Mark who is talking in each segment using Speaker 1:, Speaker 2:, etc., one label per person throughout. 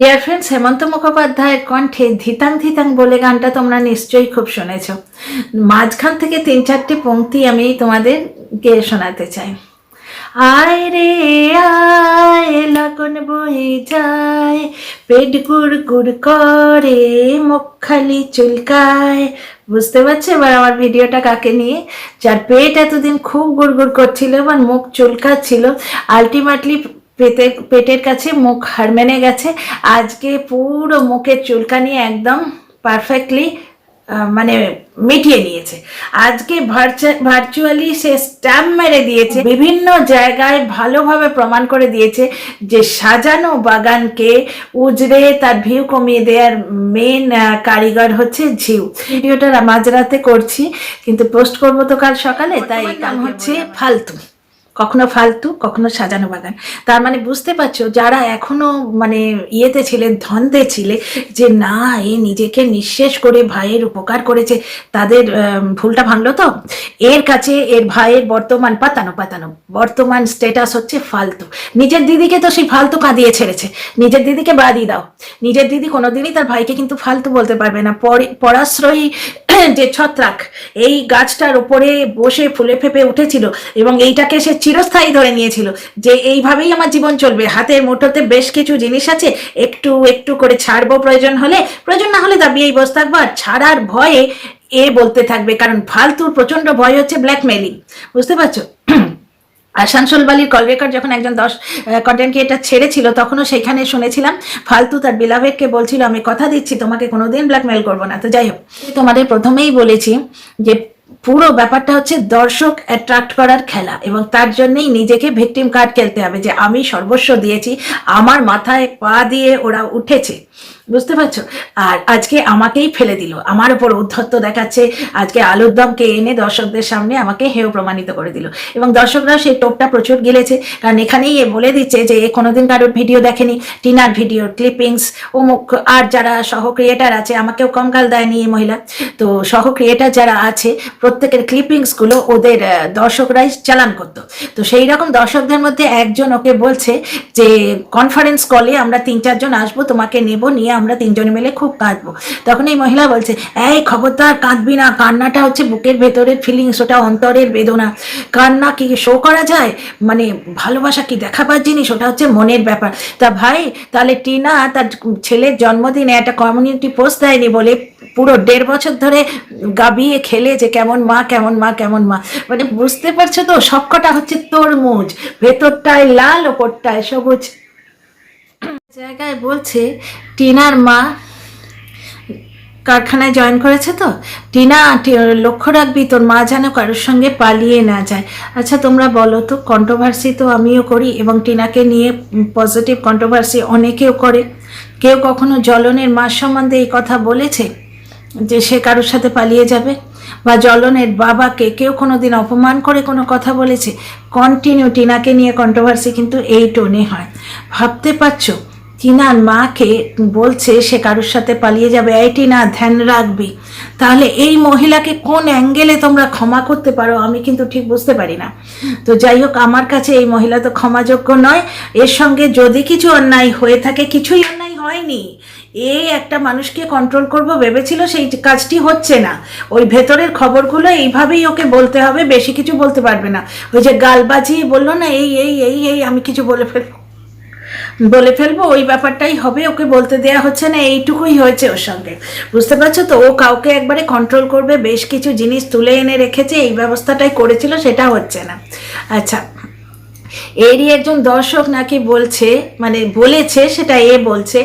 Speaker 1: Dear friends হেমন্ত মুখোপাধ্যায়ের কণ্ঠে ধিতাং ধিতাং বলে গানটা তোমরা নিশ্চয়ই খুব শুনেছ। মাঝখান থেকে তিন চারটে পংক্তি আমি তোমাদের গেয়ে শোনাতে চাই। আয় রে, আয়, লগন বয়ে যায়। পেট গুড় গুড় করে, মুখ খালি চুলকায়। বুঝতে পারছ? এবার আমার ভিডিওটা কাকে নিয়ে? যার পেট এতদিন খুব গুড়গুড় করছিল এবার মুখ চুলকাচ্ছিল আলটিমেটলি পেটের পেটের কাছে মুখ হারমেনে গেছে। আজকে পুরো মুখের চুলকানি একদম পারফেক্টলি মানে মিটিয়ে নিয়েছে। আজকে ভার্চুয়ালি সে স্ট্যাম্প মেরে দিয়েছে। বিভিন্ন জায়গায় ভালোভাবে প্রমাণ করে দিয়েছে যে সাজানো বাগানকে উজড়ে তার ভিউ কমিয়ে দেওয়ার মেন কারিগর হচ্ছে ঝিউ। ভিডিওটা মাঝরাতে করছি কিন্তু পোস্ট করব তো কাল সকালে তাই কাম হচ্ছে ফালতু। কখনো ফালতু, কখনো সাজানো বাগান। তার মানে বুঝতে পারছ, যারা এখনও মানে ইয়েতে ছিলে ধন্দে ছিলে, যে না, এ নিজেকে নিঃশেষ করে ভাইয়ের উপকার করেছে, তাদের ভুলটা ভাঙলো তো? এর কাছে এর ভাইয়ের বর্তমান পাতানো পাতানো। বর্তমান স্ট্যাটাস হচ্ছে ফালতু। নিজের দিদিকে তো সেই ফালতু কাঁদিয়ে ছেড়েছে। নিজের দিদিকে বাদই দাও। নিজের দিদি কোনোদিনই তার ভাইকে কিন্তু ফালতু বলতে পারবে না। পরে- পরাশ্রয়ী, যে ছত্রাক, এই গাছটার উপরে বসে ফুলে ফেপে উঠেছিল এবং এইটাকে সে চিরস্থায়ী ধরে নিয়েছিল যে এইভাবেই আমার জীবন চলবে। হাতের মুঠোতে বেশ কিছু জিনিস আছে, একটু একটু করে ছাড়বো প্রয়োজন হলে। প্রয়োজন না হলে দাবিয়েই বসে থাকব আর ছাড়ার ভয়ে এ বলতে থাকবে, কারণ ফালতুর প্রচণ্ড ভয় হচ্ছে ব্ল্যাকমেলিং বুঝতে পারছ? আসানসোল বালির কল রেকর্ড যখন একজন দশ কন্টেন্ট ক্রিয়েটার ছেড়েছিল, তখনও সেখানে শুনেছিলাম, ফালতু তার বিলাভেটকে বলছিল, আমি কথা দিচ্ছি, তোমাকে কোনোদিন ব্ল্যাকমেল করব না। তো যাই হোক তোমাদের প্রথমেই বলেছি যে পুরো ব্যাপারটা হচ্ছে দর্শক অ্যাট্রাক্ট করার খেলা এবং তার জন্যই নিজেকে ভিকটিম কার্ড খেলতে হবে যে আমি সর্বস্ব দিয়েছি, আমার মাথায় পা দিয়ে ওরা উঠেছে। বুঝতে পারছ? আর আজকে আমাকেই ফেলে দিল। আমার উপর উদ্ধত্ত দেখাচ্ছে। আজকে আলুর দমকে এনে দর্শকদের সামনে আমাকে হেয় প্রমাণিত করে দিল। এবং দর্শকরা সেই টোপটা প্রচুর গিলেছে। কারণ এখানেই এ বলে দিচ্ছে যে এ কোনোদিন কারোর ভিডিও দেখেনি। টিনার ভিডিও ক্লিপিংস অমুক আর যারা সহ ক্রিয়েটার আছে, আমাকেও কঙ্কাল দেয়নি এই মহিলা। তো সহ ক্রিয়েটার যারা আছে প্রত্যেকের ক্লিপিংসগুলো ওদের দর্শকরাই চালান করতো। তো সেই রকম দর্শকদের মধ্যে একজন ওকে বলছে যে কনফারেন্স কলে আমরা তিন চারজন আসব, তোমাকে নেব, নিয়ে আমরা তিনজন মিলে খুব কাঁদবো। তখন এই মহিলা বলছে, এই খবরদার, কাঁদবি না। কান্নাটা হচ্ছে বুকের ভেতরের ফিলিংস ওটা অন্তরের বেদনা। কান্না কি শো করা যায়? মানে ভালোবাসা কি দেখাবার জিনিস? ওটা হচ্ছে মনের ব্যাপার। তা ভাই, তাহলে টিনা তার ছেলের জন্মদিনে একটা কমিউনিটি পোস্ট দেয়নি বলে পুরো দেড় বছর ধরে গাবিয়ে খেলে যে কেমন মা কেমন মা কেমন মা। মানে বুঝতে পারছ তো, সবকটা হচ্ছে তরমুজ। ভেতরটায় লাল, ওপরটায় সবুজ। জায়গায় বলছে, টিনার মা কারখানায় জয়েন করেছে তো? টিনা লক্ষ্য রাখবি, তোর মা যেন কারোর সঙ্গে পালিয়ে না যায়। আচ্ছা তোমরা বলো তো কন্ট্রোভার্সি তো আমিও করি এবং টিনাকে নিয়ে পজিটিভ কন্ট্রোভার্সি অনেকেও করে। কেউ কখনো জ্বলনের মা সম্বন্ধে এই কথা বলেছে? যে সে কারোর সাথে পালিয়ে যাবে। বা জলনের বাবাকে কেউ কোনো দিন অপমান করে কোনো কথা বলেছে কন্টিনিউ টিনাকে নিয়ে কন্ট্রোভার্সি কিন্তু এই টোনে হয়। ভাবতে পারছ? টিনার মাকে বলছে সে কারোর সাথে পালিয়ে যাবে। এই টিনা, ধ্যান রাখবি। তাহলে এই মহিলাকে কোন অ্যাঙ্গেলে তোমরা ক্ষমা করতে পারো? আমি কিন্তু ঠিক বুঝতে পারি না। তো যাই হোক, আমার কাছে এই মহিলা তো ক্ষমাযোগ্য নয়। এর সঙ্গে যদি কিছু অন্যায় হয়ে থাকে, কিছুই অন্যায় হয়নি। এ একটা মানুষকে কন্ট্রোল করব ভেবেছিল সেই কাজটি হচ্ছে না। ওই ভেতরের খবরগুলো এইভাবেই ওকে বলতে হবে, বেশি কিছু বলতে পারবে না। ওই যে গাল বাজিয়ে বলল না, এই এই এই এই, আমি কিছু বলে ফেলব বলে ফেলব, ওই ব্যাপারটাই হবে, ওকে বলতে দেয়া হচ্ছে না, এইটুকুই হয়েছে ওর সঙ্গে। বুঝতে পারছ তো, ও কাউকে একবারে কন্ট্রোল করবে, বেশ কিছু জিনিস তুলে এনে রেখেছে, এই ব্যবস্থাটাই করেছিল, সেটা হচ্ছে না। আচ্ছা এরই একজন দর্শক নাকি বলছে মানে বলেছে, সেটা এ বলছে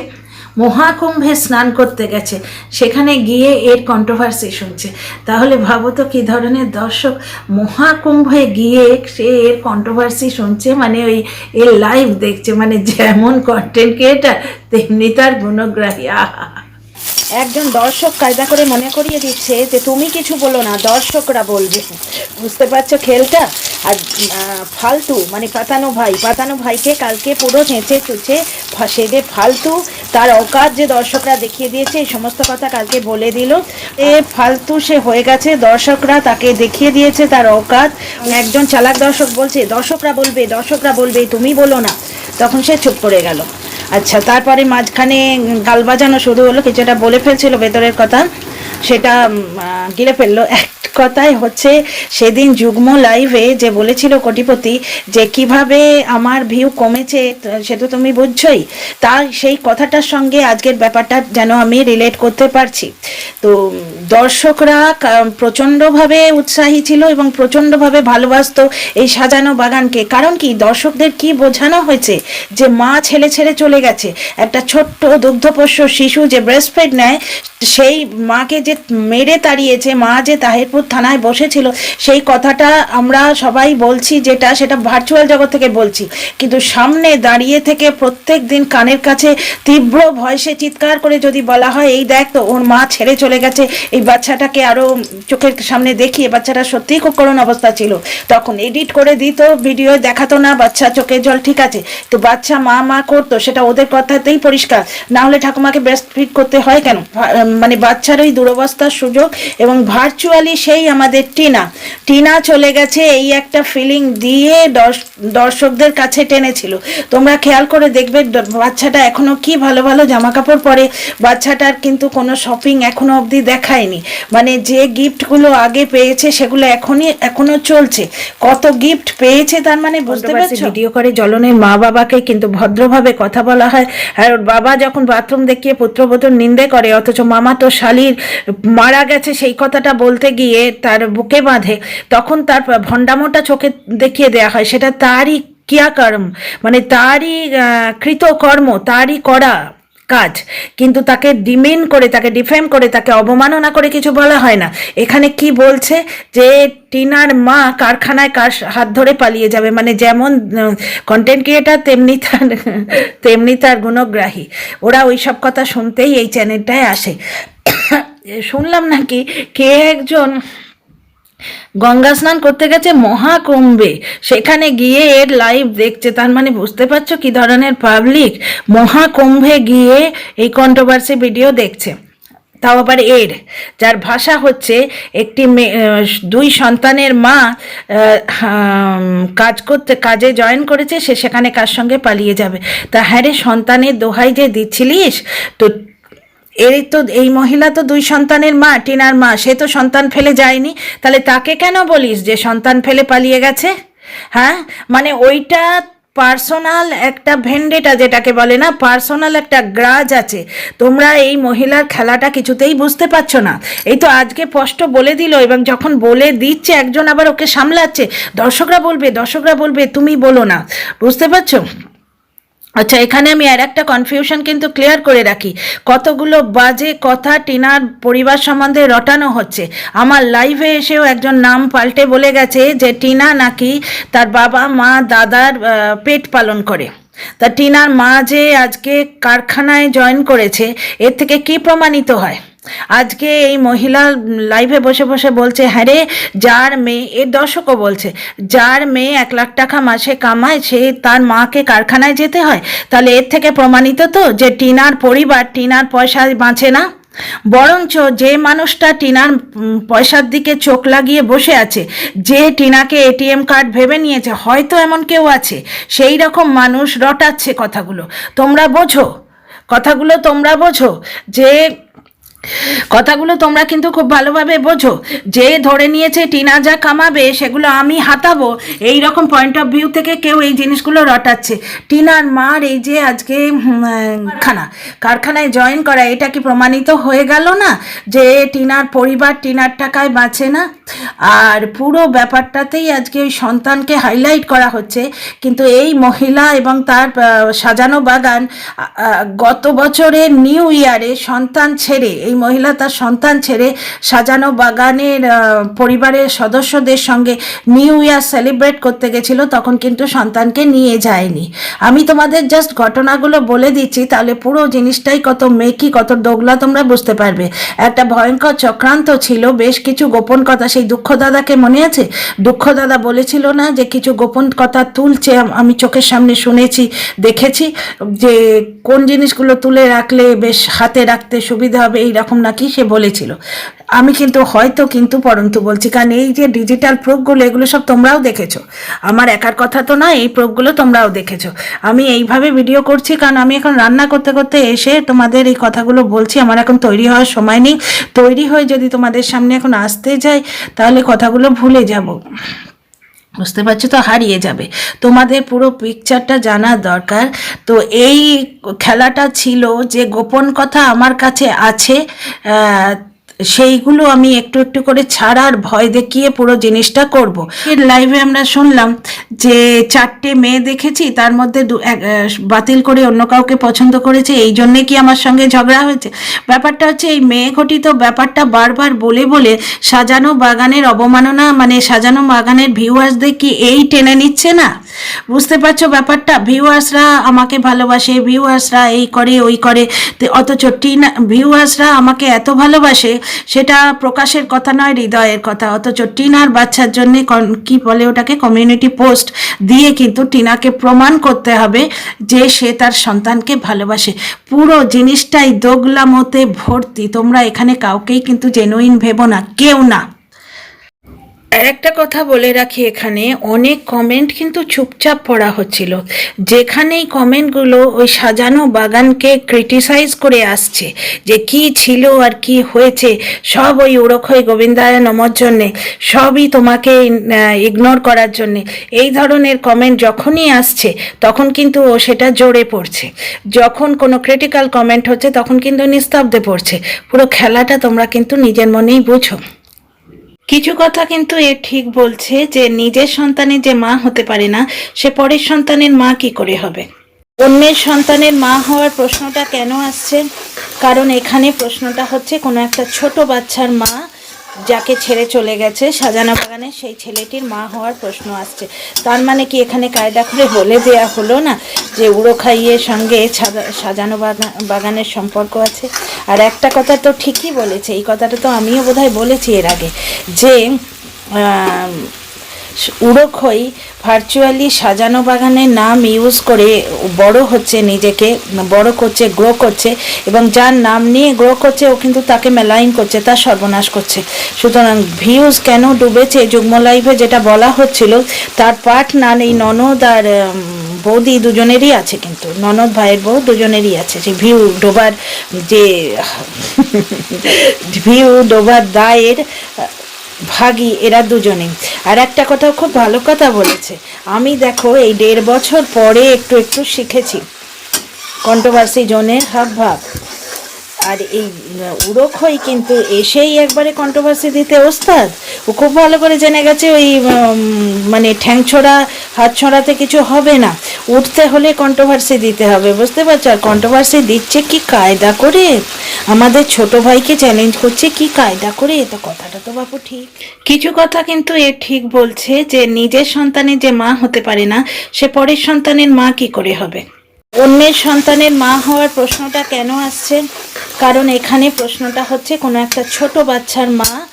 Speaker 1: মহাকুম্ভে স্নান করতে গেছে। সেখানে গিয়ে এর কন্ট্রোভার্সি শুনছে। তাহলে ভাবো তো কী ধরনের দর্শক মহাকুম্ভে গিয়ে সে এর কন্ট্রোভার্সি শুনছে মানে ওই এর লাইভ দেখছে মানে যেমন কন্টেন্ট ক্রিয়েটার তেমনি তার গুণগ্রাহী আহা একজন দর্শক কায়দা করে মনে করিয়ে দিচ্ছে যে তুমি কিছু বলো না, দর্শকরা বলবে। বুঝতে পারছ খেলটা? আর ফালতু মানে পাতানো ভাই, পাতানো ভাইকে কালকে পুরো চেঁচে চুচে সেদে ফালতু। তার অকাত যে দর্শকরা দেখিয়ে দিয়েছে, এই সমস্ত কথা কালকে বলে দিল। এ ফালতু সে হয়ে গেছে, দর্শকরা তাকে দেখিয়ে দিয়েছে তার অকাত একজন চালাক দর্শক বলছে, দর্শকরা বলবে দর্শকরা বলবে, তুমি বলো না। তখন সে চুপ করে গেল। আচ্ছা তারপরে মাঝখানে গাল বাজানো শুরু হলো, কিছুটা বলে ফেলছিল ভেতরের কথা, সেটা গিলে ফেলল। এক কথাই হচ্ছে সেদিন যুগ্ম লাইভে যে বলেছিল কোটিপতি যে কীভাবে আমার ভিউ কমেছে সে তো তুমি বুঝছোই। তা সেই কথাটার সঙ্গে আজকের ব্যাপারটা যেন আমি রিলেট করতে পারছি। তো দর্শকরা প্রচণ্ডভাবে উৎসাহী ছিল এবং প্রচণ্ডভাবে ভালোবাসতো এই সাজানো বাগানকে। কারণ কি? দর্শকদের কি বোঝানো হয়েছে? যে মা ছেলে ছেড়ে চলে গেছে। একটা ছোট্ট দুগ্ধপোষ্য শিশু যে ব্রেস্টফিড নেয়, সেই মাকে যে মেরে তাড়িয়েছে, মা যে তাহিরপুর থানায় বসেছিল, সেই কথাটা আমরা সবাই বলছি যেটা, সেটা ভার্চুয়াল জগৎ থেকে বলছি। কিন্তু সামনে দাঁড়িয়ে থেকে প্রত্যেক দিন কানের কাছে তীব্র ভয়সে চিৎকার করে যদি বলা হয়, এই দেখ তো, ওর মা ছেড়ে চলে গেছে। এই বাচ্চাটাকে আরও চোখের সামনে দেখিয়ে বাচ্চাটা সত্যিই খুব করুণ অবস্থা ছিল। তখন এডিট করে দিত ভিডিও দেখাতো না, বাচ্চা চোখের জল ঠিক আছে। তো বাচ্চা মা মা করতো, সেটা ওদের কথাতেই পরিষ্কার। না হলে ঠাকুমাকে ব্রেস্ট ফিট করতে হয় কেন? মানে বাচ্চার ওই দুরবস্থার সুযোগ এবং ভার্চুয়ালি সেই আমাদের টিনা। টিনা চলে গেছে এই একটা ফিলিং দিয়ে দর্শকদের কাছে টেনেছিল। তোমরা খেয়াল করে দেখবে বাচ্চাটা এখনও কি ভালো ভালো জামা কাপড় পরে। বাচ্চাটার কিন্তু কোনো শপিং এখনও অবধি দেখায়নি। মানে যে গিফটগুলো আগে পেয়েছে সেগুলো এখনই এখনও চলছে। কত গিফট পেয়েছে তার মানে বুঝতে পারছ ভিডিও করে জলনের মা বাবাকে কিন্তু ভদ্রভাবে কথা বলা হয়। আর ওর বাবা যখন বাথরুম দেখিয়ে পুত্রবধূর নিন্দে করে অথচ মামা তো শালির মারা গেছে সেই কথাটা বলতে গিয়ে তার বুকে বাঁধে, তখন তার ভণ্ডামোটা চোখে দেখিয়ে দেয়া হয়, সেটা তারই ক্রিয়াকর্ম মানে তারই কৃতকর্ম, তারই করা কাজ। কিন্তু তাকে ডিমেন করে, তাকে ডিফেম করে, তাকে অবমাননা করে কিছু বলা হয় না। এখানে কি বলছে যে, টিনার মা কারখানায় কার হাত ধরে পালিয়ে যাবে মানে যেমন কন্টেন্ট ক্রিয়েটার তেমনি তার তেমনি তার গুণগ্রাহী। ওরা ওই সব কথা শুনতেই এই চ্যানেলটায় আসে। শুনলাম নাকি কে একজন গঙ্গা স্নান করতে গেছে মহাকুম্ভে। সেখানে গিয়ে এর লাইভ দেখছে। তার মানে বুঝতে পারছ কি ধরনের পাবলিক মহাকুম্ভে গিয়ে এই কন্ট্রোভার্সি ভিডিও দেখছে। তাও আবার এর, যার ভাষা হচ্ছে একটি দুই সন্তানের মা কাজ করতে, কাজে জয়েন করেছে, সে সেখানে কার সঙ্গে পালিয়ে যাবে? তা হ্যাঁ রে সন্তানের দোহাই যে দিচ্ছিলিস, তো এর তো, এই মহিলা তো দুই সন্তানের মা, টিনার মা, সে তো সন্তান ফেলে যায়নি। তাহলে তাকে কেন বলিস যে সন্তান ফেলে পালিয়ে গেছে? হ্যাঁ? মানে ওইটা পার্সোনাল একটা ভেন্ডেটা যেটাকে বলে না, পার্সোনাল একটা গ্রাজ আছে। তোমরা এই মহিলার খেলাটা কিছুতেই বুঝতে পারছ না। এই তো আজকে স্পষ্ট বলে দিল এবং যখন বলে দিচ্ছে, একজন আবার ওকে সামলাচ্ছে। দর্শকরা বলবে দর্শকরা বলবে, তুমি বলো না। বুঝতে পারছ? আচ্ছা এখানে আমি আর একটা কনফিউশন কিন্তু ক্লিয়ার করে রাখি। কতগুলো বাজে কথা টিনার পরিবার সম্বন্ধে রটানো হচ্ছে। আমার লাইভে এসেও একজন নাম পাল্টে বলে গেছে যে টিনা নাকি তার বাবা, মা, দাদার পেট পালন করে। তা টিনার মা যে আজকে কারখানায় জয়েন করেছে, এর থেকে কি প্রমাণিত হয়? আজকে এই মহিলা লাইভে বসে বসে বলছে হ্যাঁ রে, যার মেয়ে এর দর্শকও বলছে, যার মেয়ে এক লাখ টাকা মাসে কামায়, সে তার মাকে কারখানায় যেতে হয়। তাহলে এর থেকে প্রমাণিত তো যে টিনার পরিবার টিনার পয়সা বাঁচে না। বরঞ্চ যে মানুষটা টিনার পয়সার দিকে চোখ লাগিয়ে বসে আছে, যে টিনাকে এটিএম কার্ড ভেবে নিয়েছে, হয়তো এমন কেউ আছে। সেই রকম মানুষ রটাচ্ছে কথাগুলো। তোমরা বোঝো। কথাগুলো তোমরা বোঝো যে কথাগুলো তোমরা কিন্তু খুব ভালোভাবে বোঝো। যে ধরে নিয়েছে টিনা যা কামাবে, সেগুলো আমি হাতাবো। এই রকম পয়েন্ট অফ ভিউ থেকে কেউ এই জিনিসগুলো রটাচ্ছে। টিনার মার এই যে আজকে কারখানা। কারখানায় জয়েন করা, এটা কি প্রমাণিত হয়ে গেল না? যে টিনার পরিবার টিনার টাকায় বাঁচে না? আর পুরো ব্যাপারটাতেই আজকে ওই সন্তানকে হাইলাইট করা হচ্ছে। কিন্তু এই মহিলা এবং তার সাজানো বাগান গত বছরের নিউ ইয়ারে সন্তান ছেড়ে এই মহিলা তার সন্তান ছেড়ে সাজানো বাগানের পরিবারের সদস্যদের সঙ্গে নিউ ইয়ার সেলিব্রেট করতে গেছিল, তখন কিন্তু সন্তানকে নিয়ে যায়নি। আমি তোমাদের জাস্ট ঘটনাগুলো বলে দিচ্ছি, তাহলে পুরো জিনিসটাই কত মেকি, কত দোগলা তোমরা বুঝতে পারবে। একটা ভয়ঙ্কর চক্রান্ত ছিল, বেশ কিছু গোপন কথা, সেই দুঃখ দাদাকে মনে আছে? দুঃখ দাদা বলেছিল না যে কিছু গোপন কথা তুলছে আমি চোখের সামনে শুনেছি, দেখেছি, যে কোন জিনিসগুলো তুলে রাখলে বেশ হাতে রাখতে সুবিধা হবে, এই এরকম নাকি সে বলেছিল। আমি কিন্তু হয়তো কিন্তু পরন্তু বলছি, কারণ এই যে ডিজিটাল প্রুফগুলো এগুলো সব তোমরাও দেখেছ। আমার একার কথা তো না এই প্রুফগুলো তোমরাও দেখেছ। আমি এইভাবে ভিডিও করছি, কারণ আমি এখন রান্না করতে করতে এসে তোমাদের এই কথাগুলো বলছি। আমার এখন তৈরি হওয়ার সময় নেই। তৈরি হয়ে যদি তোমাদের সামনে এখন আসতে যাই, তাহলে কথাগুলো ভুলে যাব। বুঝতে পারছ? তো হারিয়ে যাবে। তোমাদের পুরো পিকচারটা জানার দরকার। তো এই খেলাটা ছিল যে গোপন কথা আমার কাছে আছে সেইগুলো আমি একটু একটু করে ছাড়ার ভয় দেখিয়ে পুরো জিনিসটা করব। এর লাইভে আমরা শুনলাম যে চারটে মেয়ে দেখেছি, তার মধ্যে বাতিল করে অন্য কাউকে পছন্দ করেছে, এই জন্যে কি আমার সঙ্গে ঝগড়া হয়েছে? ব্যাপারটা হচ্ছে এই মেয়ে ঘটিত ব্যাপারটা বারবার বলে বলে সাজানো বাগানের অবমাননা মানে সাজানো বাগানের ভিউয়ার্সদের কি এই টেনে নিচ্ছে না? বুঝতে পারছ ব্যাপারটা? ভিউয়ার্সরা আমাকে ভালোবাসে ভিউয়ার্সরা এই করে, ওই করে অথচ টিনা ভিউয়ার্সরা আমাকে এত ভালোবাসে সেটা প্রকাশের কথা নয়, হৃদয়ের কথা। অথচ টিনার বাচ্চার জন্য কি বলে ওটাকে? কমিউনিটি পোস্ট দিয়ে কিন্তু টিনাকে প্রমাণ করতে হবে যে সে তার সন্তানকে ভালোবাসে। পুরো জিনিসটাই দোগলামতে ভর্তি। তোমরা এখানে কাউকেই কিন্তু জেনুইন ভেবো না, কেউ না। একটা কথা বলে রাখি এখানে, অনেক কমেন্ট কিন্তু চুপচাপ পড়া হচ্ছিল। যেখানেই কমেন্টগুলো ওই সাজানো বাগানকে ক্রিটিসাইজ করে আসছে, যে কি ছিল আর কি হয়েছে, সব ওই উড়ক্ষয় গোবিন্দায় নমর জন্যে, সবই তোমাকে ইগনোর করার জন্যে, এই ধরনের কমেন্ট যখনই আসছে, তখন কিন্তু ও সেটা জোরে পড়ছে। যখন কোনো ক্রিটিক্যাল কমেন্ট হচ্ছে, তখন কিন্তু নিস্তব্ধে পড়ছে। পুরো খেলাটা তোমরা কিন্তু নিজের মনেই বুঝো। কিছু কথা কিন্তু এ ঠিক বলছে যে নিজের সন্তানের যে মা হতে পারে না, সে পরের সন্তানের মা কি করে হবে? অন্যের সন্তানের মা হওয়ার প্রশ্নটা কেন আসছে? কারণ এখানে প্রশ্নটা হচ্ছে, কোনো একটা ছোট বাচ্চার মা যাকে ছেড়ে চলে গেছে, সাজানো বাগানে সেই ছেলেটির মা হওয়ার প্রশ্ন আসছে। তার মানে কি এখানে কায়দা করে বলে দেয়া হলো না যে উড়ো খাইয়ের সঙ্গে সাজা- সাজানো বাগান বাগানের সম্পর্ক আছে? আর একটা কথা তো ঠিকই বলেছে, এই কথাটা তো আমিও বোধহয় বলেছি এর আগে যে উড়োখই ভার্চুয়ালি সাজানো বাগানের নাম ইউজ করে বড় হচ্ছে নিজেকে, বড় করছে গ্রো করছে এবং যার নাম নিয়ে গ্রো করছে, ও কিন্তু তাকে মেলাইন করছে, তার সর্বনাশ করছে। সুতরাং ভিউজ কেন ডুবেছে? যুগ্ম লাইভে যেটা বলা হচ্ছিল, তার নান এই ননদ আর বৌদি দুজনেরই আছে কিন্তু, ননদ ভাইয়ের বউ দুজনেরই আছে। যে ভিউ ডোবার যে ভিউ ডোবার দায়ের, ভাগী এরা দুজনেই। আর একটা কথা খুব ভালো কথা বলেছে। আমি দেখো এই দেড় বছর পরে একটু একটু শিখেছি। কন্ট্রোভার্সি জোনের হাব ভাব। আর এই উড়োক্ষই কিন্তু এসেই একবারে কন্ট্রোভার্সি দিতে ওস্তাদ। ও খুব ভালো করে জেনে গেছে ওই মানে ঠ্যাং ছোড়া হাত ছড়াতে কিছু হবে না। উঠতে হলে কন্ট্রোভার্সি দিতে হবে, বুঝতে পারছ? আর কন্ট্রোভার্সি দিচ্ছে কি কায়দা করে? আমাদের ছোট ভাইকে চ্যালেঞ্জ করছে কি কায়দা করে? এ তো কথাটা তো বাপু ঠিক। কিছু কথা কিন্তু এ ঠিক বলছে যে, নিজের সন্তানের যে মা হতে পারে না, সে পরের সন্তানের মা কি করে হবে? অন্যের সন্তানের মা হওয়ার প্রশ্নটা কেন আসছে? কারণ এখানে প্রশ্নটা হচ্ছে, কোনো একটা ছোট বাচ্চার মা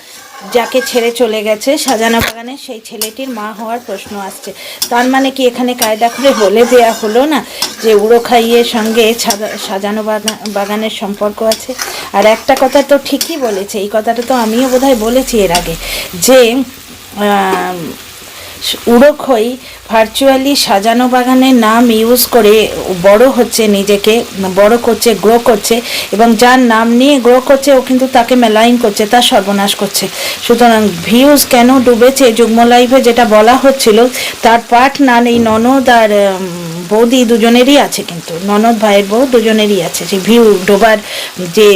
Speaker 1: যাকে ছেড়ে চলে গেছে, সাজানো বাগানে সেই ছেলেটির মা হওয়ার প্রশ্ন আসছে। তার মানে কি এখানে কায়দা করে বলে দেয়া হলো না যে উড়ো খাইয়ের সঙ্গে সাজা- সাজানো বাগা- বাগানের সম্পর্ক আছে? আর একটা কথা তো ঠিকই বলেছে, এই কথাটা তো আমিও বোধহয় বলেছি এর আগে যে উড়োক্ষই ভার্চুয়ালি সাজানো বাগানের নাম ইউজ করে বড় হচ্ছে, নিজেকে বড় করছে গ্রো করছে এবং যার নাম নিয়ে গ্রো করছে, ও কিন্তু তাকে মেলাইন করছে, তার সর্বনাশ করছে। সুতরাং ভিউজ কেন ডুবেছে? যুগ্ম লাইভে যেটা বলা হচ্ছিল, তার পাঠ নান এই ননদ আর বৌদি দুজনেরই আছে কিন্তু, ননদ ভাইয়ের বউ দুজনেরই আছে। যে ভিউ ডোবার যে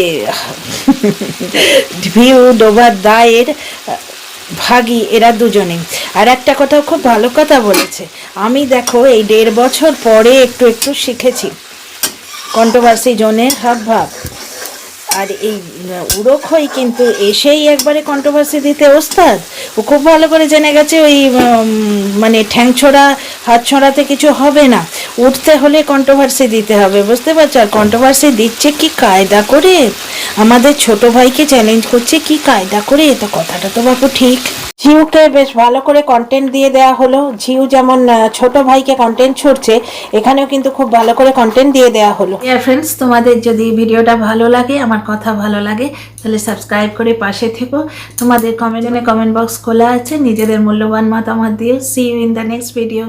Speaker 1: ভিউ ডোবার দায়ের ভাগী, এরা দুজনেই। আর একটা কথা খুব ভালো কথা বলেছে। আমি দেখো এই দেড় বছর পরে একটু একটু শিখেছি। কন্ট্রোভার্সি জোনের হাব ভাব। আর এই উড়োক্ষই কিন্তু এসেই একবারে কন্ট্রোভার্সি দিতে ওস্তাদ। ও খুব ভালো করে জেনে গেছে ওই মানে ঠ্যাং ছোড়া হাত ছড়াতে কিছু হবে না। উঠতে হলে কন্ট্রোভার্সি দিতে হবে, বুঝতে পারছ? আর কন্ট্রোভার্সি দিচ্ছে কি কায়দা করে? আমাদের ছোট ভাইকে চ্যালেঞ্জ করছে কি কায়দা করে তো কথাটা তো বাপু ঠিক।
Speaker 2: ঝিউকে বেশ ভালো করে কন্টেন্ট দিয়ে দেওয়া হলো। ঝিউ যেমন ছোট ভাইকে কন্টেন্ট ছুটছে এখানেও কিন্তু খুব ভালো করে কন্টেন্ট দিয়ে দেওয়া হলো।
Speaker 1: ডিয়ার ফ্রেন্ডস তোমাদের যদি ভিডিওটা ভালো লাগে, আমার কথা ভালো লাগে, তাহলে সাবস্ক্রাইব করে পাশে থেকো। তোমাদের কমেন্টে কমেন্ট বক্স খোলা আছে, নিজেদের মূল্যবান মতামত দিও। See you in the next video